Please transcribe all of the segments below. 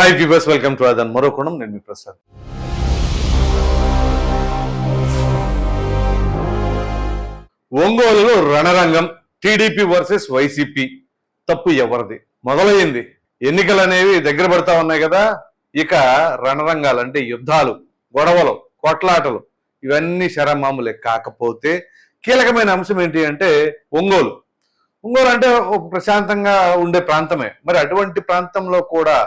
Hi viewers welcome to అదన్ మరో కోణం నేను మీ ప్రసాద్ ఒంగోలులో రణరంగం టీడీపీ వర్సెస్ వైసీపీ. తప్పు ఎవరిది? మొదలైంది ఎన్నికలు అనేవి దగ్గర పడతా ఉన్నాయి కదా. ఇక రణరంగాలు అంటే యుద్ధాలు గొడవలు కొట్లాటలు ఇవన్నీ శరమాములే కాకపోతే కీలకమైన అంశం ఏంటి అంటే ఒంగోలు. ఒంగోలు అంటే ఒక ప్రశాంతంగా ఉండే ప్రాంతమే. మరి అటువంటి ప్రాంతంలో కూడా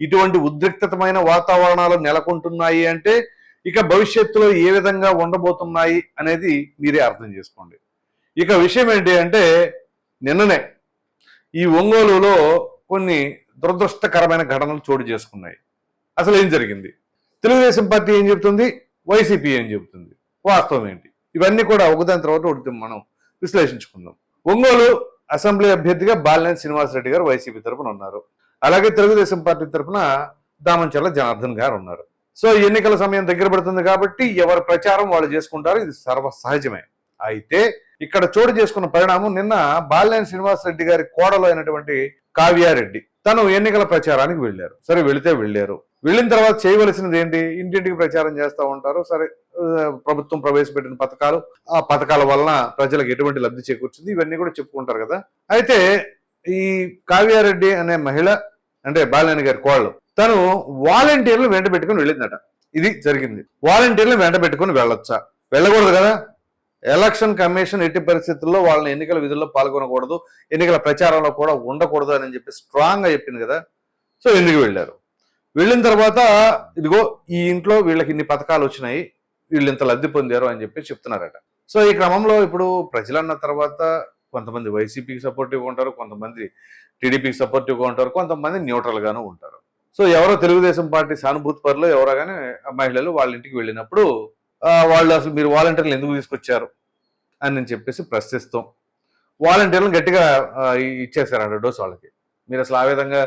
ఇటువంటి ఉద్రిక్తమైన వాతావరణాలు నెలకొంటున్నాయి అంటే ఇక భవిష్యత్తులో ఏ విధంగా ఉండబోతున్నాయి అనేది మీరే అర్థం చేసుకోండి. ఇక విషయం ఏంటి అంటే నిన్ననే ఈ ఒంగోలులో కొన్ని దురదృష్టకరమైన ఘటనలు చోటు చేసుకున్నాయి. అసలు ఏం జరిగింది? తెలుగుదేశం పార్టీ ఏం చెబుతుంది? వైసీపీ ఏం చెబుతుంది? వాస్తవం ఏంటి? ఇవన్నీ కూడా ఒకదాని తర్వాత ఒకటి మనం విశ్లేషించుకుందాం. ఒంగోలు అసెంబ్లీ అభ్యర్థిగా బాలినేని శ్రీనివాసరెడ్డి గారు వైసీపీ తరపున ఉన్నారు. అలాగే తెలుగుదేశం పార్టీ తరఫున దామంచర్ల జనార్దన్ గారు ఉన్నారు. సో ఎన్నికల సమయం దగ్గర పడుతుంది కాబట్టి ఎవరు ప్రచారం వాళ్ళు చేసుకుంటారు ఇది సర్వ సహజమే అయితే ఇక్కడ చోటు చేసుకున్న పరిణామం నిన్న బాలినేని శ్రీనివాసరెడ్డి గారి కోడలు అయినటువంటి కావ్యారెడ్డి. తను ఎన్నికల ప్రచారానికి వెళ్ళారు. సరే వెళితే వెళ్ళారు. వెళ్ళిన తర్వాత చేయవలసినది ఏంటి? ఇంటింటికి ప్రచారం చేస్తూ ఉంటారు. సరే ప్రభుత్వం ప్రవేశపెట్టిన పథకాలు ఆ పథకాల వలన ప్రజలకు ఎటువంటి లబ్ధి చేకూర్చింది? ఇవన్నీ కూడా చెప్పుకుంటారు కదా. అయితే ఈ కావ్యారెడ్డి అనే మహిళ అంటే బాలినేని గారి కోళ్ళు తను వాలంటీర్లు వెంట పెట్టుకుని వెళ్ళిందట. ఇది జరిగింది. వాలంటీర్లు వెంట పెట్టుకుని వెళ్ళొచ్చా? వెళ్ళకూడదు కదా? ఎలక్షన్ కమిషన్ ఎట్టి పరిస్థితుల్లో వాళ్ళని ఎన్నికల విధుల్లో పాల్గొనకూడదు ఎన్నికల ప్రచారంలో కూడా ఉండకూడదు అని చెప్పి స్ట్రాంగ్గా చెప్పింది కదా? సో ఎందుకు వెళ్ళారు? వెళ్ళిన తర్వాత ఇదిగో ఈ ఇంట్లో వీళ్ళకి ఇన్ని పథకాలు వచ్చినాయి వీళ్ళు ఇంత లబ్ధి పొందారు అని చెప్పి చెప్తున్నారట. సో ఈ క్రమంలో ఇప్పుడు ప్రజలన్న తర్వాత కొంతమంది వైసీపీకి సపోర్టివ్గా ఉంటారు కొంతమంది టీడీపీకి సపోర్టివ్గా ఉంటారు కొంతమంది న్యూట్రల్గాను ఉంటారు. సో ఎవరో తెలుగుదేశం పార్టీ సానుభూతి పరులు ఎవరో కానీ మహిళలు వాళ్ళ ఇంటికి వెళ్ళినప్పుడు వాళ్ళు అసలు మీరు వాలంటీర్లు ఎందుకు తీసుకొచ్చారు అని నేను చెప్పేసి ప్రశ్నిస్తాం. వాలంటీర్లను గట్టిగా ఆ, ఇచ్చేసారంట డోస్ వాళ్ళకి. మీరు అసలు ఆ విధంగా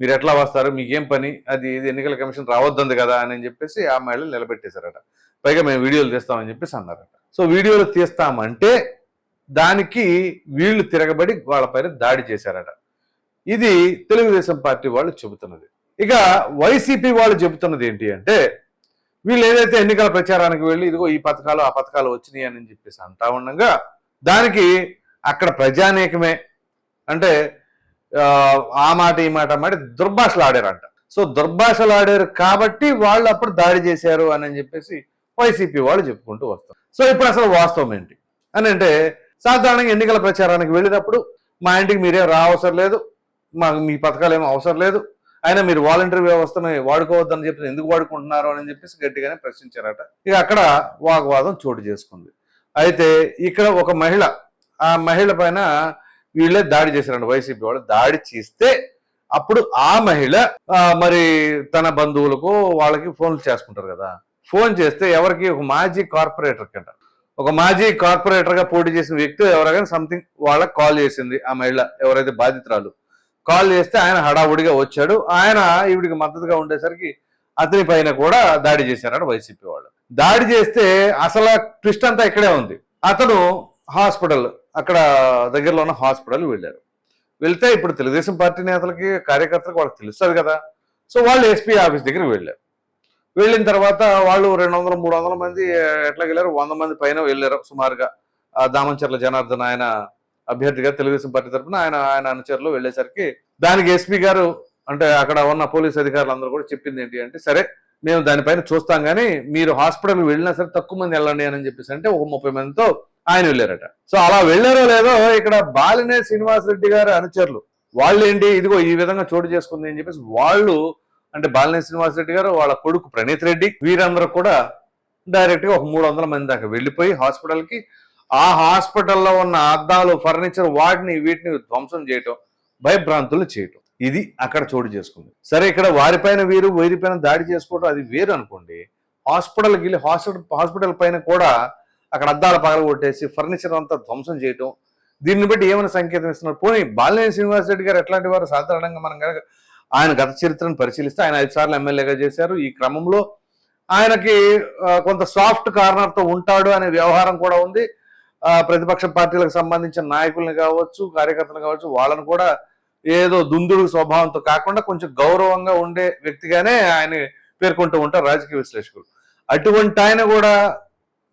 మీరు ఎట్లా వస్తారు మీకేం పని అది ఇది ఎన్నికల కమిషన్ రావద్దంది కదా అని చెప్పేసి ఆ మహిళలు నిలబెట్టేశారట. పైగా మేము వీడియోలు తీస్తామని చెప్పేసి అన్నారట. సో వీడియోలు తీస్తామంటే దానికి వీళ్ళు తిరగబడి వాళ్ళపైన దాడి చేశారట. ఇది తెలుగుదేశం పార్టీ వాళ్ళు చెబుతున్నది. ఇక వైసీపీ వాళ్ళు చెబుతున్నది ఏంటి అంటే వీళ్ళు ఏదైతే ఎన్నికల ప్రచారానికి వెళ్ళి ఇదిగో ఈ పథకాలు ఆ పథకాలు వచ్చినాయి అని చెప్పేసి అంటా ఉండగా దానికి అక్కడ ప్రజానేకమే అంటే ఆ, ఆ మాట ఈ మాట మాట దుర్భాషలు ఆడారంట. సో దుర్భాషలు ఆడారు కాబట్టి వాళ్ళు అప్పుడు దాడి చేశారు అని చెప్పేసి వైసీపీ వాళ్ళు చెప్పుకుంటూ వస్తారు. సో ఇప్పుడు అసలు వాస్తవం ఏంటి? అని అంటే సాధారణంగా ఎన్నికల ప్రచారానికి వెళ్ళినప్పుడు మా ఇంటికి మీరేం రావసరం లేదు మాకు మీ పథకాలు ఏమో అవసరం లేదు అయినా మీరు వాలంటీర్ వ్యవస్థను వాడుకోవద్దని చెప్పి ఎందుకు వాడుకుంటున్నారు అని చెప్పేసి గట్టిగానే ప్రశ్నించారట. ఇక అక్కడ వాగ్వాదం చోటు చేసుకుంది. అయితే ఇక్కడ ఒక మహిళ ఆ మహిళ పైన వీళ్ళే దాడి చేశారండి వైసీపీ వాళ్ళు దాడి చేస్తే అప్పుడు ఆ మహిళ మరి తన బంధువులకు వాళ్ళకి ఫోన్లు చేసుకుంటారు కదా. ఫోన్ చేస్తే ఎవరికి? ఒక మాజీ కార్పొరేటర్ కంట ఒక మాజీ కార్పొరేటర్గా పోటీ చేసిన వ్యక్తి ఎవరైనా సంథింగ్ వాళ్ళకి కాల్ చేసింది. ఆ మహిళ ఎవరైతే బాధితురాలు. కాల్ చేస్తే ఆయన హడావుడిగా వచ్చాడు. ఆయన ఈవిడికి మద్దతుగా ఉండేసరికి అతని పైన కూడా దాడి చేశారని వైసీపీ వాళ్ళు. దాడి చేస్తే అసలు ట్విస్ట్ అంతా ఇక్కడే ఉంది. అతను హాస్పిటల్ అక్కడ దగ్గరలో ఉన్న హాస్పిటల్ వెళ్ళారు. వెళ్తే ఇప్పుడు తెలుగుదేశం పార్టీ నేతలకి కార్యకర్తలకు వాళ్ళకి తెలుస్తుంది కదా. సో వాళ్ళు ఎస్పీ ఆఫీస్ దగ్గరికి వెళ్ళారు. వెళ్ళిన తర్వాత వాళ్ళు రెండు వందల మూడు వందల మంది ఎట్లా వెళ్ళారు? వంద మంది పైన వెళ్ళారు సుమారుగా. ఆ దామంచర్ల జనార్దన్ ఆయన అభ్యర్థిగా తెలుగుదేశం పార్టీ తరఫున ఆయన ఆయన అనుచరులు వెళ్ళేసరికి దానికి ఎస్పీ గారు అంటే అక్కడ ఉన్న పోలీస్ అధికారులు అందరూ కూడా చెప్పింది ఏంటి అంటే సరే మేము దానిపైన చూస్తాం కానీ మీరు హాస్పిటల్ వెళ్ళినా సరే తక్కువ మంది వెళ్ళండి అని చెప్పేసి అంటే ఒక ముప్పై మందితో ఆయన వెళ్ళారట. సో అలా వెళ్ళారో లేదో ఇక్కడ బాలినే శ్రీనివాసరెడ్డి గారి అనుచరులు వాళ్ళు ఏంటి ఇదిగో ఈ విధంగా చోటు చేసుకుంది అని చెప్పేసి వాళ్ళు అంటే బాలినే శ్రీనివాసరెడ్డి గారు వాళ్ళ కొడుకు ప్రణీత్ రెడ్డి వీరందరూ కూడా డైరెక్ట్గా ఒక మూడు వందల మంది దాకా వెళ్ళిపోయి హాస్పిటల్కి. ఆ హాస్పిటల్లో ఉన్న అద్దాలు ఫర్నిచర్ వాటిని వీటిని ధ్వంసం చేయటం భయభ్రాంతులు చేయటం. ఇది అక్కడ చోటు చేసుకుంది. సరే ఇక్కడ వారిపైన వీరు వీరిపైన దాడి చేసుకోవడం అది వేరు అనుకోండి. హాస్పిటల్కి వెళ్ళి హాస్పిటల్ హాస్పిటల్ పైన కూడా అక్కడ అద్దాలు పగల కొట్టేసి ఫర్నిచర్ అంతా ధ్వంసం చేయటం. దీన్ని బట్టి ఏమైనా సంకేతం ఇస్తున్నారు? పోనీ బాలినేని శ్రీనివాసరెడ్డి గారు ఎట్లాంటి వారు? సాధారణంగా మనం కనుక ఆయన గత చరిత్రను పరిశీలిస్తే ఆయన ఐదు సార్లు ఎమ్మెల్యేగా చేశారు. ఈ క్రమంలో ఆయనకి కొంత సాఫ్ట్ కార్నర్తో ఉంటాడు అనే వ్యవహారం కూడా ఉంది. ప్రతిపక్ష పార్టీలకు సంబంధించిన నాయకుల్ని కావచ్చు కార్యకర్తలు కావచ్చు వాళ్ళని కూడా ఏదో దుందుడు స్వభావంతో కాకుండా కొంచెం గౌరవంగా ఉండే వ్యక్తిగానే ఆయన పేర్కొంటూ ఉంటారు రాజకీయ విశ్లేషకులు. అటువంటి ఆయన కూడా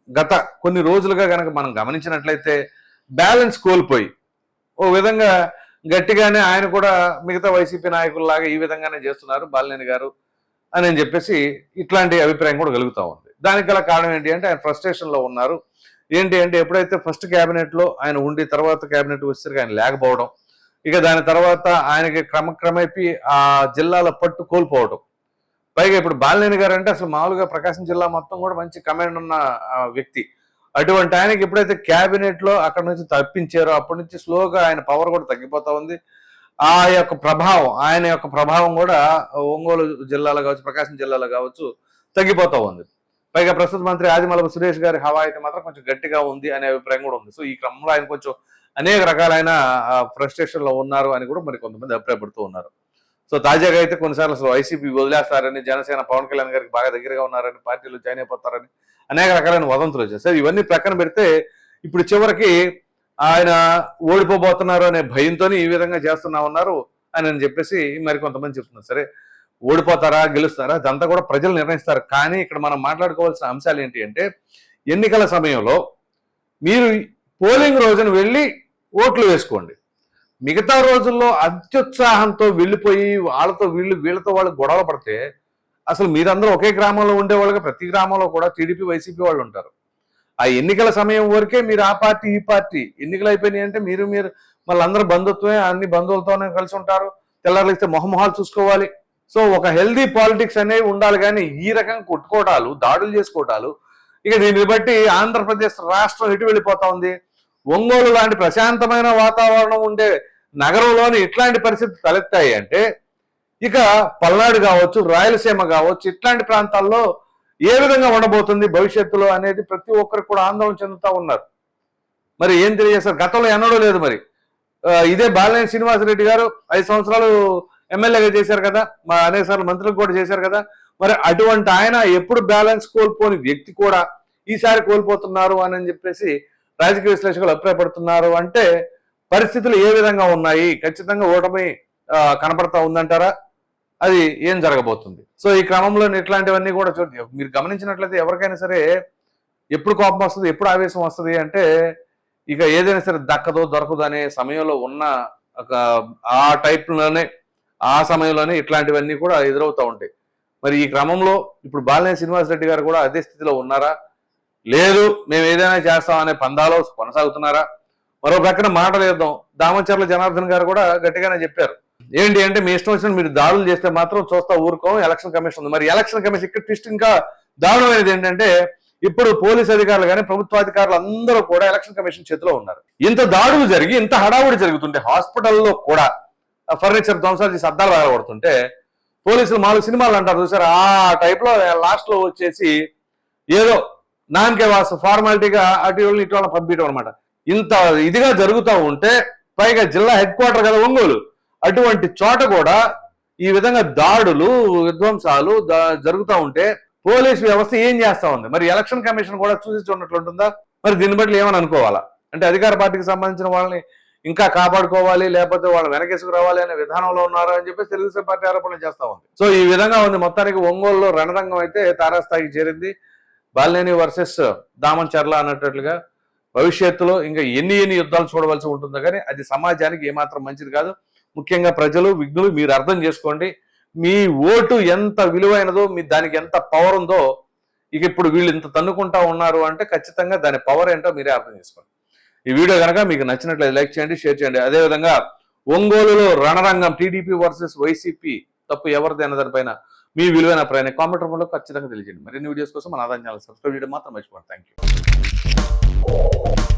గత కొన్ని రోజులుగా కనుక మనం గమనించినట్లయితే బ్యాలెన్స్ కోల్పోయి ఓ విధంగా గట్టిగానే ఆయన కూడా మిగతా వైసీపీ నాయకుల్లాగా ఈ విధంగానే చేస్తున్నారు బాలినేని గారు అని అని చెప్పేసి ఇట్లాంటి అభిప్రాయం కూడా కలుగుతూ ఉంది. దానికి గల కారణం ఏంటి అంటే ఆయన ఫ్రస్ట్రేషన్లో ఉన్నారు. ఏంటి అంటే ఎప్పుడైతే ఫస్ట్ క్యాబినెట్లో ఆయన ఉండి తర్వాత క్యాబినెట్ వచ్చేసరికి ఆయన లేకపోవడం ఇక దాని తర్వాత ఆయనకి క్రమక్రమేపీ ఆ జిల్లాల పట్టు కోల్పోవడం. పైగా ఇప్పుడు బాలినేని గారు అంటే అసలు మామూలుగా ప్రకాశం జిల్లా మొత్తం కూడా మంచి కమాండ్ ఉన్న వ్యక్తి. అటువంటి ఆయనకి ఎప్పుడైతే క్యాబినెట్లో అక్కడ నుంచి తప్పించారో అప్పటి నుంచి స్లోగా ఆయన పవర్ కూడా తగ్గిపోతా ఉంది. ఆ యొక్క ప్రభావం ఆయన యొక్క ప్రభావం కూడా ఒంగోలు జిల్లాలో కావచ్చు ప్రకాశం జిల్లాలో కావచ్చు తగ్గిపోతా ఉంది. పైగా ప్రస్తుత మంత్రి ఆదిమలపు సురేష్ గారి హవా అయితే మాత్రం కొంచెం గట్టిగా ఉంది అనే అభిప్రాయం కూడా ఉంది. సో ఈ క్రమంలో ఆయన కొంచెం అనేక రకాలైన ఫ్రస్ట్రేషన్లో ఉన్నారు అని కూడా మరి కొంతమంది అభిప్రాయపడుతూ ఉన్నారు. సో తాజాగా అయితే కొన్నిసార్లు అసలు వైసీపీ వదిలేస్తారని జనసేన పవన్ కళ్యాణ్ గారికి బాగా దగ్గరగా ఉన్నారని పార్టీలు జాయిన్ అయిపోతారని అనేక రకాలైన వదంతులు వచ్చాయి. సరే ఇవన్నీ ప్రక్కన పెడితే ఇప్పుడు చివరికి ఆయన ఓడిపోబోతున్నారు అనే భయంతో ఈ విధంగా చేస్తున్నా ఉన్నారు అని అని చెప్పేసి మరి కొంతమంది చెప్తున్నారు. సరే ఓడిపోతారా గెలుస్తారా అదంతా కూడా ప్రజలు నిర్ణయిస్తారు. కానీ ఇక్కడ మనం మాట్లాడుకోవాల్సిన అంశాలు ఏంటి అంటే ఎన్నికల సమయంలో మీరు పోలింగ్ రోజున వెళ్ళి ఓట్లు వేసుకోండి. మిగతా రోజుల్లో అత్యుత్సాహంతో వెళ్ళిపోయి వాళ్ళతో వీళ్ళు వీళ్ళతో వాళ్ళు గొడవ పడితే అసలు మీరందరూ ఒకే గ్రామంలో ఉండే వాళ్ళకి ప్రతి గ్రామంలో కూడా టీడీపీ వైసీపీ వాళ్ళు ఉంటారు. ఆ ఎన్నికల సమయం వరకే మీరు ఆ పార్టీ ఈ పార్టీ ఎన్నికలు అయిపోయినాయి అంటే మీరు మీరు మళ్ళీ అందరూ బంధుత్వమే అన్ని బంధువులతోనే కలిసి ఉంటారు. తెల్లారిస్తే మొహమొహాలు చూసుకోవాలి. సో ఒక హెల్దీ పాలిటిక్స్ అనేవి ఉండాలి కానీ ఈ రకంగా కొట్టుకోవటాలు దాడులు చేసుకోవటాలు. ఇక దీన్ని బట్టి ఆంధ్రప్రదేశ్ రాష్ట్రం ఎటు వెళ్ళిపోతా ఉంది? ఒంగోలు లాంటి ప్రశాంతమైన వాతావరణం ఉండే నగరంలోని ఇట్లాంటి పరిస్థితి తలెత్తాయి అంటే ఇక పల్నాడు కావచ్చు రాయలసీమ కావచ్చు ఇట్లాంటి ప్రాంతాల్లో ఏ విధంగా ఉండబోతుంది భవిష్యత్తులో అనేది ప్రతి ఒక్కరికి కూడా ఆందోళన చెందుతా ఉన్నారు. మరి ఏం తెలియజేస్తారు? గతంలో ఎన్నడూ లేదు మరి. ఇదే బాలినేని శ్రీనివాసరెడ్డి గారు ఐదు సంవత్సరాలు ఎమ్మెల్యేగా చేశారు కదా మా అనేక సార్లు మంత్రులకు కూడా చేశారు కదా. మరి అటువంటి ఆయన ఎప్పుడు బ్యాలెన్స్ కోల్పోని వ్యక్తి కూడా ఈసారి కోల్పోతున్నారు అని చెప్పేసి రాజకీయ విశ్లేషకులు అభిప్రాయపడుతున్నారు. అంటే పరిస్థితులు ఏ విధంగా ఉన్నాయి? ఖచ్చితంగా ఓటమి కనపడతా ఉందంటారా? అది ఏం జరగబోతుంది? సో ఈ క్రమంలో ఇట్లాంటివన్నీ కూడా చూడండి మీరు గమనించినట్లయితే ఎవరికైనా సరే ఎప్పుడు కోపం వస్తుంది ఎప్పుడు ఆవేశం వస్తుంది అంటే ఇక ఏదైనా సరే దక్కదో దొరకదు అనే సమయంలో ఉన్న ఒక ఆ టైప్లోనే ఆ సమయంలోనే ఇట్లాంటివన్నీ కూడా ఎదురవుతూ ఉంటాయి. మరి ఈ క్రమంలో ఇప్పుడు బాలినేని శ్రీనివాసరెడ్డి గారు కూడా అదే స్థితిలో ఉన్నారా? లేదు మేము ఏదైనా చేస్తాం అనే పందాలో కొనసాగుతున్నారా? మరో ప్రక్కన మాటలు వేద్దాం. దామచర్ల జనార్దన్ గారు కూడా గట్టిగానే చెప్పారు. ఏంటి అంటే మీ ఇష్టం వచ్చిన మీరు దాడులు చేస్తే మాత్రం చూస్తా ఊరుకోం ఎలక్షన్ కమిషన్ ఉంది. మరి ఎలక్షన్ కమిషన్ ఇక్కడ ట్విస్ట్ ఇంకా దారుణమైనది ఏంటంటే ఇప్పుడు పోలీస్ అధికారులు కానీ ప్రభుత్వాధికారులు అందరూ కూడా ఎలక్షన్ కమిషన్ చేతిలో ఉన్నారు. ఇంత దాడులు జరిగి ఇంత హడావుడి జరుగుతుంటే హాస్పిటల్లో కూడా ఫర్నిచర్ ధ్వంసాలు చేసి అద్దాలు పగలగొడుతుంటే పోలీసులు మాలు సినిమాలు అంటారు చూసారు? ఆ టైప్లో లాస్ట్లో లాస్ట్లో వచ్చేసి ఏదో నాన్కే వాసు ఫార్మాలిటీగా అటు వాళ్ళని ఇటు వాళ్ళని పంపించడం అనమాట ఇంత ఇదిగా జరుగుతూ ఉంటే పైగా జిల్లా హెడ్ క్వార్టర్ కదా ఒంగోలు. అటువంటి చోట కూడా ఈ విధంగా దాడులు విధ్వంసాలు జరుగుతూ ఉంటే పోలీస్ వ్యవస్థ ఏం చేస్తా ఉంది? మరి ఎలక్షన్ కమిషన్ కూడా చూసి చూడనట్లుంటుందా మరి దీన్ని బట్టి ఏమని అనుకోవాలా? అంటే అధికార పార్టీకి సంబంధించిన వాళ్ళని ఇంకా కాపాడుకోవాలి లేకపోతే వాళ్ళు వెనకేసుకు రావాలి అనే విధానంలో ఉన్నారు అని చెప్పేసి తెలుగుదేశం పార్టీ ఆరోపణలు చేస్తా ఉంది. సో ఈ విధంగా ఉంది. మొత్తానికి ఒంగోలులో రణరంగం అయితే తారాస్థాయికి చేరింది. బాలినేని వర్సెస్ దామన్ చర్ల అన్నట్లుగా భవిష్యత్తులో ఇంకా ఎన్ని ఎన్ని యుద్ధాలు చూడవలసి ఉంటుందో కానీ అది సమాజానికి ఏమాత్రం మంచిది కాదు. ముఖ్యంగా ప్రజలు విఘ్నులు మీరు అర్థం చేసుకోండి. మీ ఓటు ఎంత విలువైనదో మీ దానికి ఎంత పవర్ ఉందో ఇక ఇప్పుడు వీళ్ళు ఇంత తన్నుకుంటా ఉన్నారు అంటే ఖచ్చితంగా దాని పవర్ ఏంటో మీరే అర్థం చేసుకోండి. ఈ వీడియో కనుక మీకు నచ్చినట్లయితే లైక్ చేయండి షేర్ చేయండి. అదేవిధంగా ఒంగోలులో రణరంగం టీడీపీ వర్సెస్ వైసీపీ తప్పు ఎవరిది అన్న దానిపైన మీ విలువైన ప్రయాణ కామెంట్ రూపంలో ఖచ్చితంగా తెలియజేయండి. మరిన్ని వీడియోస్ కోసం మన ఆదాయం ఛానల్ సబ్స్క్రైబ్ చేయడం మాత్రం మర్చిపోండి థ్యాంక్ యూ